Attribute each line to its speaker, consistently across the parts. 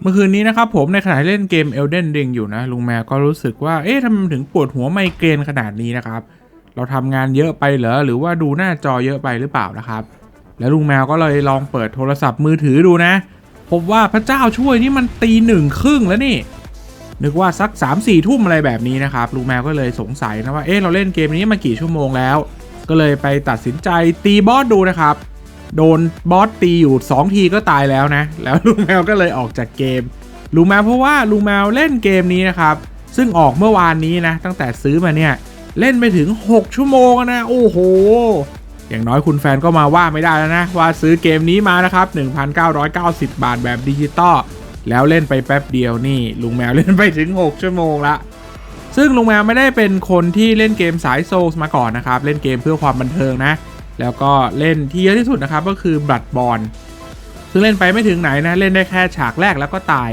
Speaker 1: เมื่อคืนนี้นะครับผมในขณะเล่นเกม Elden Ring อยู่นะลุงแมวก็รู้สึกว่าเอ๊ะทำไมถึงปวดหัวไมเกรนขนาดนี้นะครับ เราทำงานเยอะไปเหรอหรือว่าดูหน้าจอเยอะไปหรือเปล่านะครับ แล้วลุงแมวก็เลยลองเปิดโทรศัพท์มือถือดูนะ พบว่าพระเจ้าช่วยนี่มันตีหนึ่งครึ่งแล้วนี่นึกว่าสัก3 4ทุ่มอะไรแบบนี้นะครับลุงแมวก็เลยสงสัยนะว่าเอ๊ะเราเล่นเกมนี้มากี่ชั่วโมงแล้ว ก็เลยไปตัดสินใจตีบอสดูนะครับ โดนบอสตีอยู่ 2 ทีก็ตายแล้วนะ แล้วลุงแมวก็เลยออกจากเกม ลุงแมวเพราะว่าลุงแมวเล่นเกมนี้นะครับ ซึ่งออกเมื่อวานนี้นะ ตั้งแต่ซื้อมาเนี่ย เล่นไปถึง 6 ชั่วโมงนะ โอ้โห อย่างน้อยคุณแฟนก็มาว่าไม่ได้แล้วนะ ว่าซื้อเกมนี้มานะครับ 1,990 บาทแบบดิจิตอลแล้วเล่นไปแป๊บเดียวนี่ ลุงแมวเล่นไปถึง 6 ชั่วโมงละซึ่งลุงแมวไม่ได้เป็นคนที่เล่นเกมสายโซลส์มาก่อนนะครับ เล่นเกมเพื่อความบันเทิงนะ แล้วก็เล่นที่เยอะที่สุดนะครับก็คือบัตบอลซึ่งเล่นไปไม่ถึงไหนนะ เล่นได้แค่ฉากแรกแล้วก็ตาย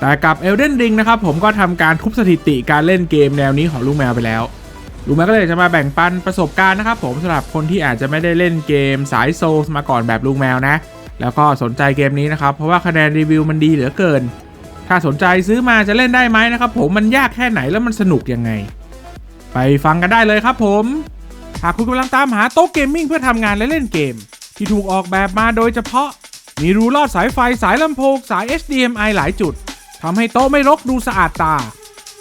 Speaker 1: แต่กับ Elden Ring นะครับผมก็ทำการทุบสถิติการเล่นเกมแนวนี้ของลุงแมวไปแล้วลุงแมวก็เลยจะมาแบ่งปันประสบการณ์นะครับผมสำหรับคนที่อาจจะไม่ได้เล่นเกมสายโซลมาก่อนแบบลุงแมวนะ แล้วก็สนใจเกมนี้นะครับเพราะว่าคะแนนรีวิวมันดีเหลือเกิน ถ้าสนใจซื้อมาจะเล่นได้ไหมนะครับผมมันยากแค่ไหนแล้วมันสนุกยังไง ไปฟังกันได้เลยครับผม หากคุณกำลังตามหาโต๊ะเกมมิ่งเพื่อทำงานและเล่นเกม ที่ถูกออกแบบมาโดยเฉพาะ มีรูลอดสายไฟสายลำโพงสาย HDMI หลายจุดทำให้โต๊ะไม่รกดูสะอาดตา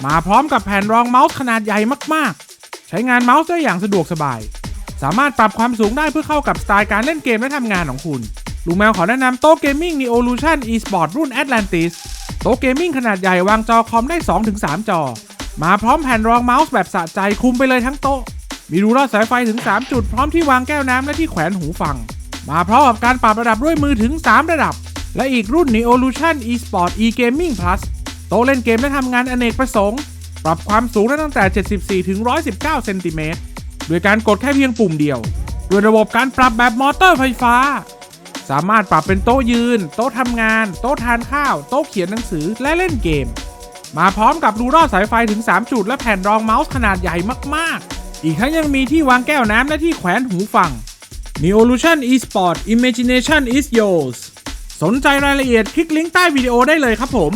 Speaker 1: มาพร้อมกับแผ่นรองเมาส์ขนาดใหญ่มากๆ ใช้งานเมาส์ได้อย่างสะดวกสบาย สามารถปรับความสูงได้เพื่อเข้ากับสไตล์การเล่นเกมและทำงานของคุณลุงแมวขอแนะนำโต๊ะเกมมิ่ง Neolution eSport รุ่น Atlantis โต๊ะเกมมิ่งขนาดใหญ่วางจอคอมได้ 2-3 จอ มาพร้อมแผ่นรองเมาส์แบบสะใจคุมไปเลยทั้งโต๊ะ มีรูลอดสายไฟถึง 3 จุด พร้อมที่วางแก้วน้ำและที่แขวนหูฟัง มาพร้อมกับการปรับระดับด้วยมือถึง 3 ระดับ และอีกรุ่น Neolution eSport eGaming Plus โต๊ะเล่นเกมและทำงานอเนกประสงค์ ปรับความสูงได้ตั้งแต่ 74 ถึง 119 เซนติเมตรโดยการกดแค่เพียงปุ่มเดียว ด้วยระบบการปรับแบบมอเตอร์ไฟฟ้า สามารถปรับเป็นโต๊ะยืน โต๊ะทำงาน โต๊ะทานข้าว โต๊ะเขียนหนังสือและเล่นเกม มาพร้อมกับรูรอดสายไฟถึง 3 จุด และแผ่นรองเมาส์ขนาดใหญ่มากๆ อีกทั้งยังมีที่วางแก้วน้ำและที่แขวนหูฟัง Neolution eSport Imagination is yours สนใจรายละเอียดคลิกลิงก์ใต้วิดีโอได้เลยครับผม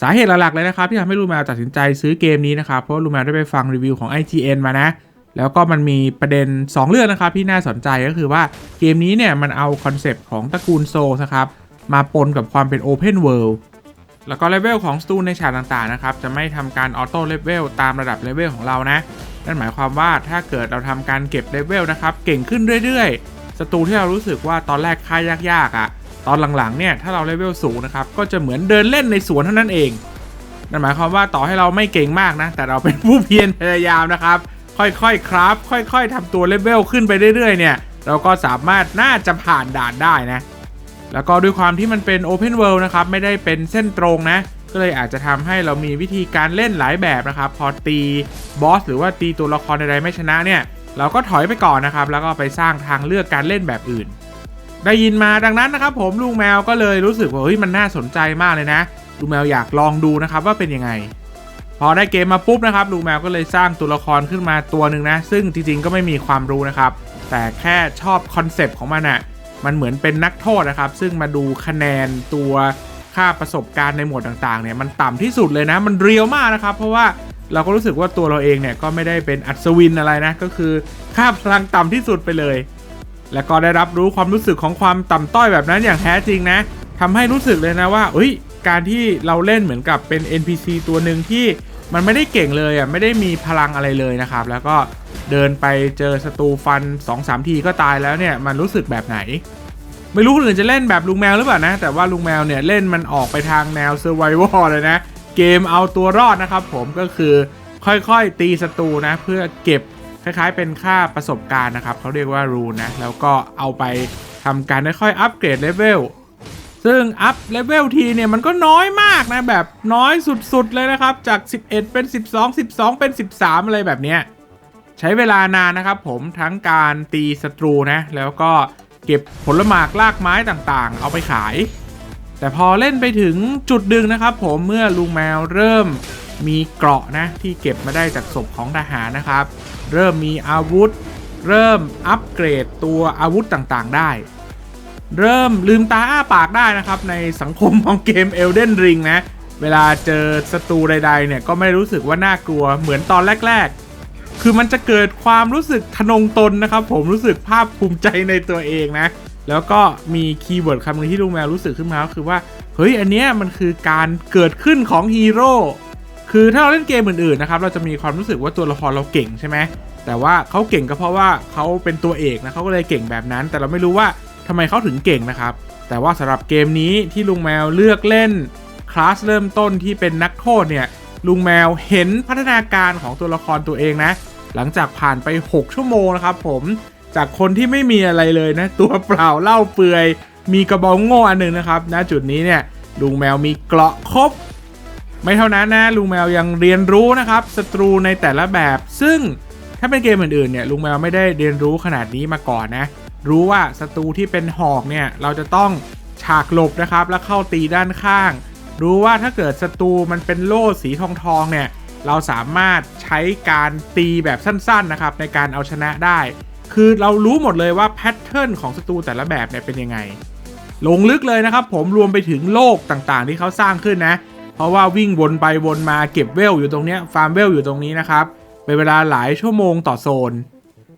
Speaker 1: สาเหตุหลักๆเลยนะครับที่ทำให้ลูแมวตัดสินใจซื้อเกมนี้นะครับ เพราะลูแมวได้ไปฟังรีวิวของ IGN มานะ แล้วก็มันมีประเด็น 2 เรื่องนะครับที่น่าสนใจก็คือว่าเกมนี้เนี่ยมันเอาคอนเซปต์ของตระกูลโซลนะครับมาปนกับความเป็น Open World แล้วก็เลเวลของสตูในฉากต่างๆนะครับจะไม่ทำการออโต้เลเวลตามระดับเลเวลของเรานะ นั่นหมายความว่าถ้าเกิดเราทำการเก็บเลเวลนะครับ เก่งขึ้นเรื่อยๆสตูที่เรารู้สึกว่าตอนแรกค่ายยากๆอะ่ะ ตอนหลังๆเนี่ยถ้าเราเลเวลสูงนะครับ ก็จะเหมือนเดินเล่นในสวนเท่านั้นเอง นั่นหมายความว่าต่อให้เราไม่เก่งมากนะ แต่เราเป็นผู้เพียรพยายามนะครับ ค่อยๆครับ ค่อยๆทำตัวเลเวลขึ้นไปเรื่อยๆเนี่ย เราก็สามารถน่าจะผ่านด่านได้นะ แล้วก็ด้วยความที่มันเป็น Open World นะครับ ไม่ได้เป็นเส้นตรงนะ ก็เลยอาจจะทำให้เรามีวิธีการเล่นหลายแบบนะครับ พอตีบอสหรือว่าตีตัวละครใดๆไม่ชนะเนี่ย เราก็ถอยไปก่อนนะครับ แล้วก็ไปสร้างทางเลือกการเล่นแบบอื่น ได้ยินมาดังนั้นนะครับ ผมลุงแมวก็เลยรู้สึกว่าเฮ้ยมันน่าสนใจมากเลยนะลุงแมวอยากลองดูนะครับว่าเป็นยังไง พอได้เกมมาปุ๊บนะครับลุงแมวก็เลยสร้างตัวละครขึ้นมาตัวหนึ่งนะ ซึ่งจริงๆก็ไม่มีความรู้นะครับ แต่แค่ชอบคอนเซปต์ของมันอะ่ะมันเหมือนเป็นนักโทษนะครับ ซึ่งมาดูคะแนนตัว ค่าประสบการณ์ในหมวดต่างๆเนี่ยมันต่ำที่สุดเลยนะ มันเรียวมากนะครับ เพราะว่าเราก็รู้สึกว่าตัวเราเองเนี่ยก็ไม่ได้เป็นอัศวินอะไรนะ ก็คือค่าพลังต่ำที่สุดไปเลย แล้วก็ได้รับรู้ความรู้สึกของความต่ำต้อยแบบนั้นอย่างแท้จริงนะทำให้รู้สึกเลยนะว่าเอ้ยการที่เราเล่นเหมือนกับเป็น NPC ตัวหนึ่งที่มันไม่ได้เก่งเลยอะไม่ได้มีพลังอะไรเลยนะครับ แล้วก็เดินไปเจอศัตรูฟัน 2-3 ทีก็ตายแล้วเนี่ยมันรู้สึกแบบไหน ไม่รู้คนอื่นจะเล่นแบบลุงแมวหรือเปล่านะ แต่ว่าลุงแมวเนี่ยเล่นมันออกไปทางแนว Survival เลยนะ เกมเอาตัวรอดนะครับผมก็คือค่อยๆ ตีศัตรูนะ เพื่อเก็บคล้ายๆ เป็นค่าประสบการณ์นะครับเขาเรียกว่ารูนะ แล้วก็เอาไปทำการค่อยๆอัปเกรดเลเวลซึ่งอัพเลเวลทีเนี่ยมันก็น้อยมากนะ แบบน้อยสุดๆเลยนะครับ จาก 11 เป็น 12 12 เป็น 13 อะไรแบบเนี้ยใช้เวลานานนะครับผมทั้งการตีศัตรูนะ แล้วก็ เก็บผลหมากลากไม้ต่างๆ เอาไปขาย แต่พอเล่นไปถึงจุดดึงนะครับ ผมเมื่อลุงแมวเริ่มมีเกราะนะที่เก็บมาได้จากศพของทหารนะครับ เริ่มมีอาวุธ เริ่มอัปเกรดตัวอาวุธต่างๆ ได้ เริ่มลืมตาอ้าปากได้นะครับ ในสังคมของเกม Elden Ring นะ เวลาเจอศัตรูใดๆเนี่ยก็ไม่รู้สึกว่าน่ากลัวเหมือนตอนแรก ๆ คือมันจะเกิดความรู้สึกทะนงตนนะครับ ผมรู้สึกภาคภูมิใจในตัวเองนะ แล้วก็มีคีย์เวิร์ดคำนึงที่ลุงแมวรู้สึกขึ้นมาก็คือว่าเฮ้ยอันเนี้ยมันคือการเกิดขึ้นของฮีโร่คือถ้าเราเล่นเกมอื่นๆนะครับเราจะมีความรู้สึกว่าตัวละครเราเก่งใช่ไหมแต่ว่าเขาเก่งก็เพราะว่าเขาเป็นตัวเอกนะเขาก็เลยเก่งแบบนั้น แต่เราไม่รู้ว่าทำไมเขาถึงเก่งนะครับ แต่ว่าสำหรับเกมนี้ที่ลุงแมวเลือกเล่นคลาสเริ่มต้นที่เป็นนักโทษเนี่ย ลุงแมวเห็นพัฒนาการของตัวละครตัวเองนะ หลังจากผ่านไป 6 ชั่วโมงนะครับผมจากคนที่ไม่มีอะไรเลยนะ ตัวเปล่าเล่าเปื่อย มีกระบองโง่อันหนึ่งนะครับณจุดนี้เนี่ยลุงแมวมีเกราะครบ ไม่เท่านั้นนะลุงแมวยังเรียนรู้นะครับศัตรูในแต่ละแบบ ซึ่งถ้าเป็นเกมอื่นๆเนี่ยลุงแมวไม่ได้เรียนรู้ขนาดนี้มาก่อนนะ รู้ว่าศัตรูที่เป็นหอกเนี่ยเราจะต้องฉากหลบนะครับ แล้วเข้าตีด้านข้าง รู้ว่าถ้าเกิดศัตรูมันเป็นโล่สีทองทองเนี่ย เราสามารถใช้การตีแบบสั้นๆนะครับในการเอาชนะได้ คือเรารู้หมดเลยว่าแพทเทิร์นของศัตรูแต่ละแบบเนี่ยเป็นยังไง ลงลึกเลยนะครับผมรวมไปถึงโลกต่างๆ ที่เขาสร้างขึ้นนะ เพราะว่าวิ่งวนไปวนมาเก็บเวลอยู่ตรงนี้ฟาร์มเวลอยู่ตรงนี้นะครับเป็นเวลาหลายชั่วโมงต่อโซน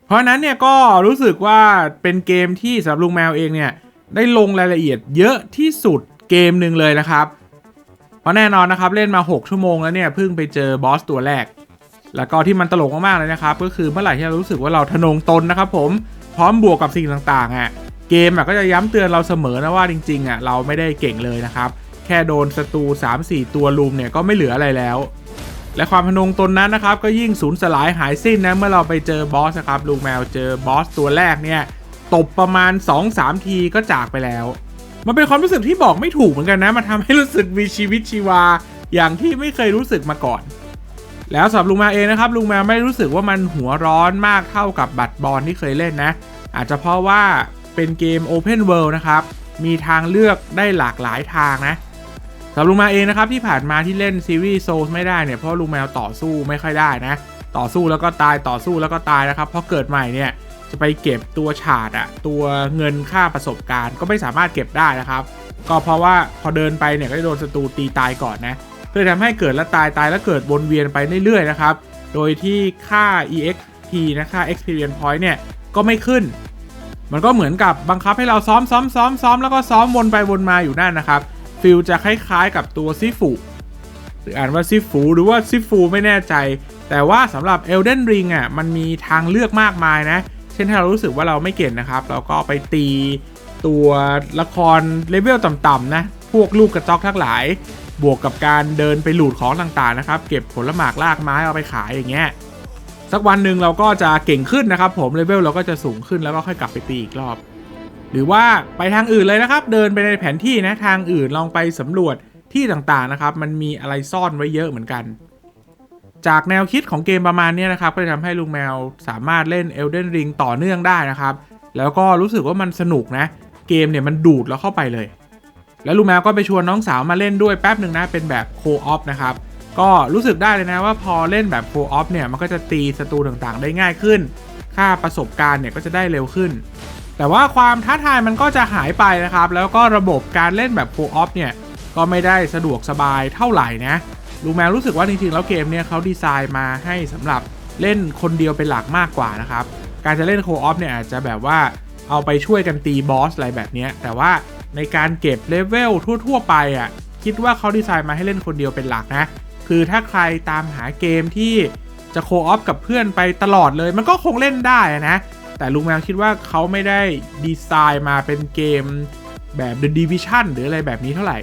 Speaker 1: เพราะนั้นเนี่ยก็รู้สึกว่าเป็นเกมที่สำหรับลุงแมวเองเนี่ยได้ลงรายละเอียดเยอะที่สุดเกมหนึ่งเลยนะครับ ราะแน่นอนนะครับเล่นมา 6 ชั่วโมงแล้วเนี่ยเพิ่งไปเจอบอสตัวแรก แล้วก็ที่มันตลกมากๆเลยนะครับก็คือเมื่อไหร่ที่เรารู้สึกว่าเราทะนงตนนะครับผมพร้อมบวกกับสิ่งต่างๆอะเกมอะก็จะย้ำเตือนเราเสมอนะว่าจริงๆอะเราไม่ได้เก่งเลยนะครับแค่โดนศัตรู 3-4 ตัวลุมเนี่ยก็ไม่เหลืออะไรแล้ว และความพนงตนนั้นนะครับก็ยิ่งสูญสลายหายสิ้นนะเมื่อเราไปเจอบอสครับลูกแมวเจอบอสตัวแรกเนี่ยตบประมาณ 2-3 ทีก็จากไปแล้ว มันเป็นความรู้สึกที่บอกไม่ถูกเหมือนกันนะ มันทำให้รู้สึกมีชีวิตชีวา อย่างที่ไม่เคยรู้สึกมาก่อน แล้วสำหรับลุงแมวเองนะครับลุงแมวไม่รู้สึกว่ามันหัวร้อนมากเท่ากับบัตรบอลที่เคยเล่นนะ อาจจะเพราะว่าเป็นเกม Open World นะครับ มีทางเลือกได้หลากหลายทางนะสำหรับลุงแมวเองนะครับที่ผ่านมาที่เล่นซีรีส์โซลไม่ได้เนี่ยเพราะลุงแมวต่อสู้ไม่ค่อยได้นะ ต่อสู้แล้วก็ตายต่อสู้แล้วก็ตายนะครับพอเกิดใหม่เนี่ย จะไปเก็บตัวฉาดอะตัวเงินค่าประสบการณ์ ก็ไม่สามารถเก็บได้นะครับ ก็เพราะว่าพอเดินไปเนี่ยก็จะโดนศัตรูตีตายก่อนนะก็เลยทำให้เกิดแล้วตายตายแล้วเกิดวนเวียนไปเรื่อยๆนะครับ โดยที่ค่า exp นะค่า experience point เนี่ยก็ไม่ขึ้น มันก็เหมือนกับบังคับให้เราซ้อมซ้อมซ้อมซ้อมแล้วก็ซ้อมวนไปวนมาอยู่นั่นนะครับฟิลจะคล้ายๆกับตัวซิฟุหรืออ่านว่าซิฟูหรือว่าซิฟูไม่แน่ใจ แต่ว่าสำหรับ Elden Ring อะมันมีทางเลือกมากมายนะ ช่นถ้าเรารู้สึกว่าเราไม่เก่งนะครับ เราก็ไปตีตัวละครเลเวลต่ำๆนะ พวกลูกกระจอกทั้งหลาย บวกกับการเดินไปหลูดของต่างๆนะครับ เก็บผลหมากลากไม้เอาไปขายอย่างเงี้ย สักวันหนึ่งเราก็จะเก่งขึ้นนะครับ ผมเลเวลเราก็จะสูงขึ้นแล้วก็ค่อยกลับไปตีอีกรอบ หรือว่าไปทางอื่นเลยนะครับ เดินไปในแผนที่นะทางอื่นลองไปสำรวจที่ต่างๆนะครับ มันมีอะไรซ่อนไว้เยอะเหมือนกัน จากแนวคิดของเกมประมาณนี้นะครับ ก็จะทำให้ลุงแมวสามารถเล่น Elden Ring ต่อเนื่องได้นะครับ แล้วก็รู้สึกว่ามันสนุกนะ เกมเนี่ยมันดูดแล้วเข้าไปเลย แล้วลุงแมวก็ไปชวนน้องสาวมาเล่นด้วยแป๊บหนึ่งนะ เป็นแบบโคออฟนะครับ ก็รู้สึกได้เลยนะว่าพอเล่นแบบโคออฟเนี่ย มันก็จะตีศัตรูต่างๆ ได้ง่ายขึ้น ค่าประสบการณ์เนี่ยก็จะได้เร็วขึ้น แต่ว่าความท้าทายมันก็จะหายไปนะครับ แล้วก็ระบบการเล่นแบบโคออฟเนี่ย ก็ไม่ได้สะดวกสบายเท่าไหร่นะ ลูแมวรู้สึกว่าจริงๆแล้วเกมเนี่ยเขาดีไซน์มาให้สำหรับเล่นคนเดียวเป็นหลักมากกว่านะครับ การจะเล่นโคออฟเนี่ยอาจจะแบบว่าเอาไปช่วยกันตีบอสอะไรแบบนี้แต่ว่าในการเก็บเลเวลทั่ว ๆ ไปอะคิดว่าเขาดีไซน์มาให้เล่นคนเดียวเป็นหลักนะ คือถ้าใครตามหาเกมที่จะโคออฟกับเพื่อนไปตลอดเลย มันก็คงเล่นได้นะ แต่ลุงแมวคิดว่าเขาไม่ได้ดีไซน์มาเป็นเกมแบบ The Division หรืออะไรแบบนี้เท่าไหร่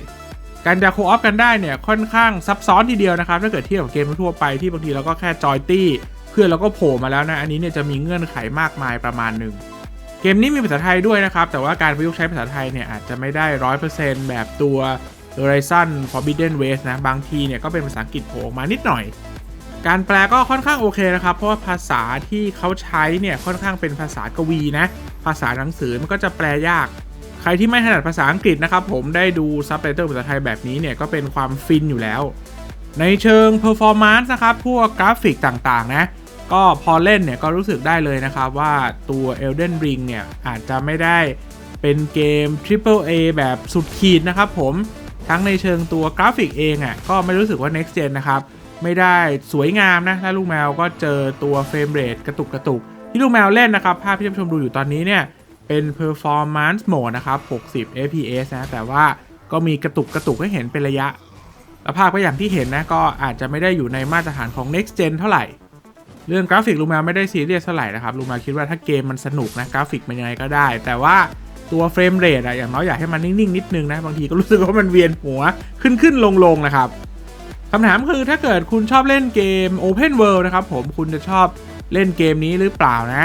Speaker 1: การจะโคออฟกันได้เนี่ยค่อนข้างซับซ้อนทีเดียวนะครับถ้าเกิดเทียบกับเกมทั่วไปที่บางทีเราก็แค่จอยตี้เพื่อนเราก็โผล่มาแล้วนะอันนี้เนี่ยจะมีเงื่อนไขมากมายประมาณหนึ่งเกมนี้มีภาษาไทยด้วยนะครับ แต่ว่าการประยุกต์ใช้ภาษาไทยเนี่ยอาจจะไม่ได้ร้อยเปอร์เซ็นต์แบบตัว Horizon Forbidden West นะบางทีเนี่ยก็เป็นภาษาอังกฤษโผล่มานิดหน่อย การแปลก็ค่อนข้างโอเคนะครับ เพราะว่าภาษาที่เขาใช้เนี่ยค่อนข้างเป็นภาษากวีนะภาษาหนังสือมันก็จะแปลยาก ใครที่ไม่ถนัดภาษาอังกฤษนะครับผมได้ดูซับไตเติลภาษาไทยแบบนี้เนี่ยก็เป็นความฟินอยู่แล้ว ในเชิง performance นะครับพวกกราฟิกต่างๆ นะ ก็พอเล่นเนี่ยก็รู้สึกได้เลยนะครับว่าตัว Elden Ring เนี่ยอาจจะไม่ได้เป็นเกม Triple A แบบสุดขีดนะครับผมทั้งในเชิงตัวกราฟิกเองอะ่ะก็ไม่รู้สึกว่า next gen นะครับไม่ได้สวยงามนะถ้าลูกแมวก็เจอตัวเฟรมเรทกระตุกกระตุกที่ลูกแมวเล่นนะครับ ภาพที่ท่านผู้ชมดูอยู่ตอนนี้เนี่ย เป็น performance mode นะครับ 60 fps นะ แต่ว่าก็มีกระตุกกระตุกให้เห็นเป็นระยะแล้วภาพก็อย่างที่เห็นนะ ก็อาจจะไม่ได้อยู่ในมาตรฐานของ next gen เท่าไหร่ เรื่องกราฟิกลูมวไม่ได้ซีเรียสเท่าไหร่นะครับลูมวคิดว่าถ้าเกมมันสนุกนะกราฟิกมันยังไงก็ได้ แต่ว่าตัวเฟรมเรทอะอย่างน้อยอยากให้มันนิ่งๆนิดนึงนะ บางทีก็รู้สึกว่ามันเวียนหัวขึ้นขึ้นลงลงๆนะครับคำถามคือถ้าเกิดคุณชอบเล่นเกม Open World นะครับผมคุณจะชอบเล่นเกมนี้หรือเปล่านะ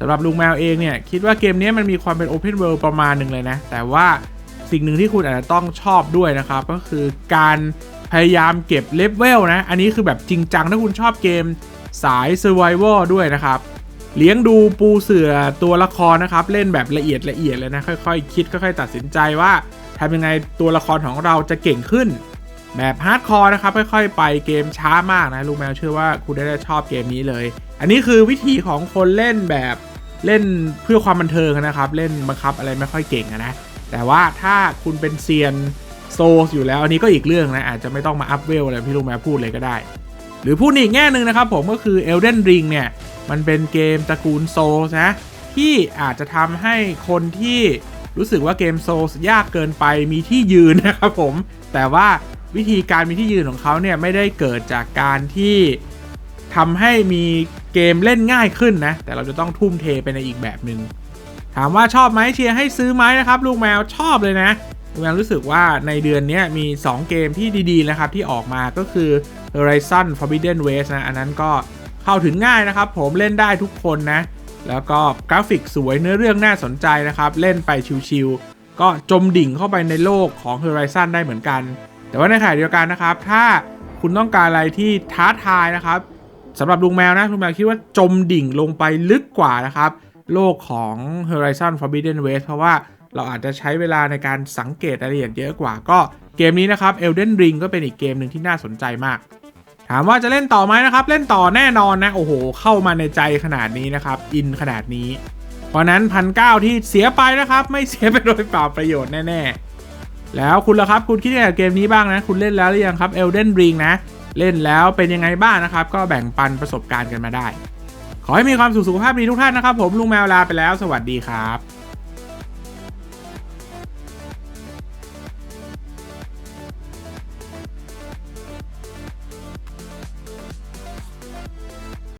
Speaker 1: สำหรับลุงแมวเองเนี่ย คิดว่าเกมนี้มันมีความเป็น Open World ประมาณหนึ่งเลยนะ แต่ว่าสิ่งหนึ่งที่คุณอาจจะต้องชอบด้วยนะครับ ก็คือการพยายามเก็บเลเวลนะ อันนี้คือแบบจริงจังถ้าคุณชอบเกมสาย Survival ด้วยนะครับ เลี้ยงดูปูเสือตัวละครนะครับ เล่นแบบละเอียดละเอียดเลยนะ ค่อยๆคิดค่อยๆตัดสินใจว่าทำยังไงตัวละครของเราจะเก่งขึ้น แบบฮาร์ดคอร์นะครับ ค่อยๆ ไปเกมช้ามากนะ ลูกแมวเชื่อว่าคุณได้ชอบเกมนี้เลย อันนี้คือวิธีของคนเล่นแบบ เล่นเพื่อความบันเทิงนะครับ เล่นบังคับอะไรไม่ค่อยเก่งนะ แต่ว่าถ้าคุณเป็นเซียนโซลอยู่แล้วอันนี้ก็อีกเรื่องนะอาจจะไม่ต้องมาอัพเวลอะไรที่ลุงแมวพูดเลยก็ได้ หรือพูดอีกแง่หนึ่งนะครับผมก็คือ Elden Ring เนี่ย มันเป็นเกมตระกูลโซลนะที่อาจจะทำให้คนที่รู้สึกว่าเกมโซลยากเกินไปมีที่ยืนนะครับผม แต่ว่าวิธีการมีที่ยืนของเขาเนี่ยไม่ได้เกิดจากการที่ทำให้มี เกมเล่นง่ายขึ้นนะ แต่เราจะต้องทุ่มเทไปในอีกแบบหนึง่งถามว่าชอบไหมเชียร์ให้ซื้อไหมนะครับ ลูกแมวชอบเลยนะลูกแมวรู้สึกว่าในเดือนนี้มี 2 เกมที่ดีๆนะครับที่ออกมาก็คือ Horizon Forbidden West นะ อันนั้นก็เข้าถึงง่ายนะครับ ผมเล่นได้ทุกคนนะ แล้วก็กราฟิกสวยเนื้อเรื่องน่าสนใจนะครับ เล่นไปชิวๆก็จมดิ่งเข้าไปในโลกของ Horizon ได้เหมือนกัน แต่ว่าในขณะเดียวกันนะครับ ถ้าคุณต้องการอะไรที่ท้าทายนะครับ สำหรับลุงแมวนะลุงแมวคิดว่าจมดิ่งลงไปลึกกว่านะครับ โลกของ Horizon Forbidden West เพราะว่าเราอาจจะใช้เวลาในการสังเกตรายละเอียดเยอะกว่าก็เกมนี้นะครับ Elden Ring ก็เป็นอีกเกมหนึ่งที่น่าสนใจมาก ถามว่าจะเล่นต่อไหมนะครับ เล่นต่อแน่นอนนะ โอ้โห เข้ามาในใจขนาดนี้นะครับ อินขนาดนี้ เพราะนั้นพันเที่เสียไปนะครับ ไม่เสียไปโดยเปล่าประโยชน์แน่ ๆ แล้วคุณล่ะครับคุณคิดยังไงกับเกมนี้บ้างนะ คุณเล่นแล้วหรือยังครับ Elden Ring นะ เล่นแล้วเป็นยังไงบ้างนะครับ ก็แบ่งปันประสบการณ์กันมาได้ ขอให้มีความสุขสุขภาพดีทุกท่านนะครับ ผมลุงแมวลาไปแล้ว สวัสดีครับ